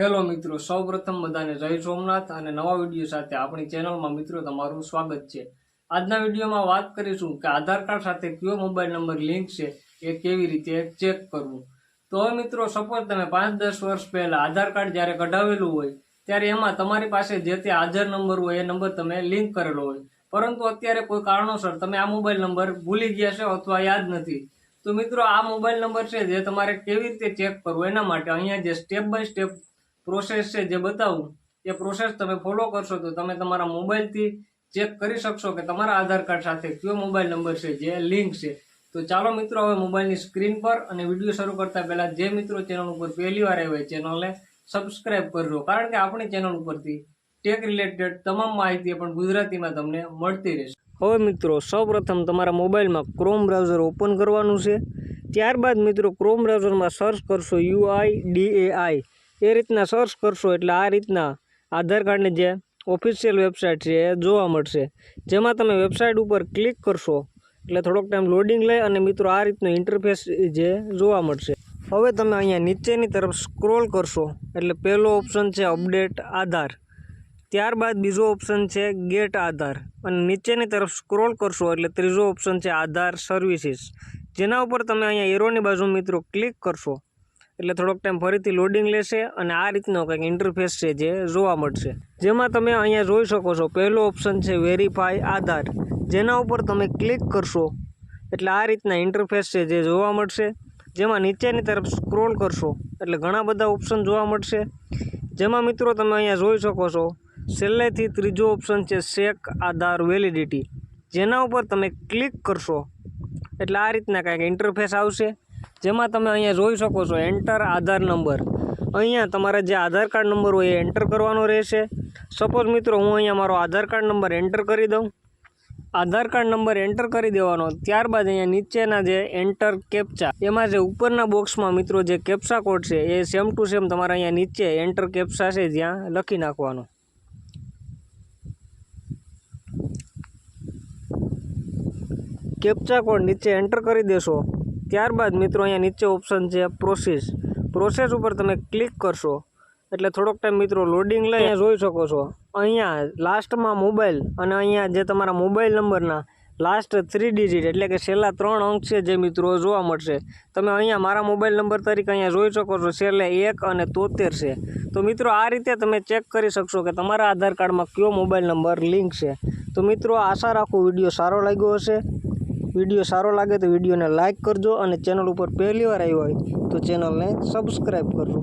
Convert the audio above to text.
Hello મિત્રો, સૌપ્રથમ બધાને જય સોમનાથ અને નવા વીડિયો સાથે આપણી ચેનલમાં મિત્રો તમારું સ્વાગત છે. આજના વિડીયોમાં વાત કરીશું કે આધાર કાર્ડ સાથે કયો મોબાઈલ નંબર લિંક છે, એ કેવી રીતે ચેક કરવું. તો હવે મિત્રો, સપોઝ તમે પાંચ દસ વર્ષ પહેલા આધાર કાર્ડ જ્યારે કઢાવેલું હોય, ત્યારે એમાં તમારી પાસે જે તે હાજર નંબર હોય, એ નંબર તમે લિંક કરેલો હોય. પરંતુ અત્યારે કોઈ કારણોસર તમે આ મોબાઈલ નંબર ભૂલી ગયા છો અથવા યાદ નથી. તો મિત્રો, આ મોબાઈલ નંબર છે, જે તમારે કેવી રીતે ચેક કરવો, એના માટે અહીંયા જે સ્ટેપ બાય સ્ટેપ પ્રોસેસ છે જે બતાવું, એ પ્રોસેસ તમે ફોલો કરશો તો તમે તમારા મોબાઈલથી ચેક કરી શકશો કે તમારા આધાર કાર્ડ સાથે કયો મોબાઈલ નંબર છે, જે લિંક છે. તો ચાલો મિત્રો, હવે મોબાઈલની સ્ક્રીન પર અને વીડિયો શરૂ કરતા પહેલાં જે મિત્રો ચેનલ ઉપર પહેલી વાર આવ્યા ચેનલને સબસ્ક્રાઇબ કરજો. કારણ કે આપણી ચેનલ ઉપરથી ટેક રિલેટેડ તમામ માહિતી પણ ગુજરાતીમાં તમને મળતી રહેશે. હવે મિત્રો, સૌપ્રથમ તમારા મોબાઈલમાં ક્રોમ બ્રાઉઝર ઓપન કરવાનું છે. ત્યારબાદ મિત્રો ક્રોમ બ્રાઉઝરમાં સર્ચ કરશો યુઆઈ ડીએઆઈ એ રીતના સર્ચ કરશો એટલે આ રીતના આધાર કાર્ડની જે ઓફિશિયલ વેબસાઇટ છે એ જોવા મળશે. જેમાં તમે વેબસાઇટ ઉપર ક્લિક કરશો એટલે થોડોક ટાઈમ લોડિંગ લે અને મિત્રો આ રીતનું ઇન્ટરફેસ જે જોવા મળશે. હવે તમે અહીંયા નીચેની તરફ સ્ક્રોલ કરશો એટલે પહેલો ઓપ્શન છે અપડેટ આધાર. ત્યારબાદ બીજો ઓપ્શન છે ગેટ આધાર. અને નીચેની તરફ સ્ક્રોલ કરશો એટલે ત્રીજો ઓપ્શન છે આધાર સર્વિસીસ જેના ઉપર તમે અહીંયા એરોની બાજુ મિત્રો ક્લિક કરશો. એટલે થોડોક ટાઈમ ફરીથી લોડિંગ લેશે અને આ રીતનો કંઈક ઇન્ટરફેસ છે જે જોવા મળશે. જેમાં તમે અહીંયા જોઈ શકો છો, પહેલો ઓપ્શન છે વેરીફાઈ આધાર. જેના ઉપર તમે ક્લિક કરશો, એટલે આ રીતના ઇન્ટરફેસ છે જે જોવા મળશે. જેમાં નીચેની તરફ સ્ક્રોલ કરશો, એટલે ઘણા બધા ઓપ્શન જોવા મળશે. જેમાં મિત્રો તમે અહીંયા જોઈ શકો છો, છેલ્લેથી ત્રીજો ઓપ્શન છે શેક આધાર વેલિડિટી જેના ઉપર તમે ક્લિક કરશો, એટલે આ રીતના કાંઈક ઇન્ટરફેસ આવશે. જેમાં તમે અહીંયા જોઈ શકો છો એન્ટર આધાર નંબર અહીંયા તમારે જે આધાર કાર્ડ નંબર હોય એ એન્ટર કરવાનો રહેશે. સપોઝ મિત્રો, હું અહીંયા મારો આધાર કાર્ડ નંબર એન્ટર કરી દઉં. આધાર કાર્ડ નંબર એન્ટર કરી દેવાનો, ત્યારબાદ અહીંયા નીચેના જે એન્ટર કેપ્ચા એમાં જે ઉપરના બોક્સમાં મિત્રો જે કેપ્સા કોડ છે, એ સેમ ટુ સેમ તમારે અહીંયા નીચે એન્ટર કેપ્સા છે જ્યાં લખી નાખવાનો. કેપ્ચા કોડ નીચે એન્ટર કરી દેશો. ત્યારબાદ મિત્રો અહીંયા નીચે ઓપ્શન છે પ્રોસેસ પ્રોસેસ ઉપર તમે ક્લિક કરશો. એટલે થોડોક ટાઈમ મિત્રો લોડિંગ લઈ અહીંયા જોઈ શકો છો. અહીંયા લાસ્ટમાં મોબાઈલ અને અહીંયા જે તમારા મોબાઈલ નંબરના લાસ્ટ થ્રી ડિજિટ એટલે કે છેલ્લા ત્રણ અંક છે જે મિત્રો જોવા મળશે. તમે અહીંયા મારા મોબાઈલ નંબર તરીકે અહીંયા જોઈ શકો છો છેલ્લે એક અને તોતેર છે. તો મિત્રો આ રીતે તમે ચેક કરી શકશો કે તમારા આધાર કાર્ડમાં કયો મોબાઈલ નંબર લિંક છે. તો મિત્રો આશા રાખું વીડિયો સારો લાગ્યો હશે. વીડિયો સારો લાગે તો વિડીયોને લાઇક કરજો અને ચેનલ ઉપર પહેલી વાર આવ્યો હોય તો ચેનલને સબસ્ક્રાઈબ કરજો.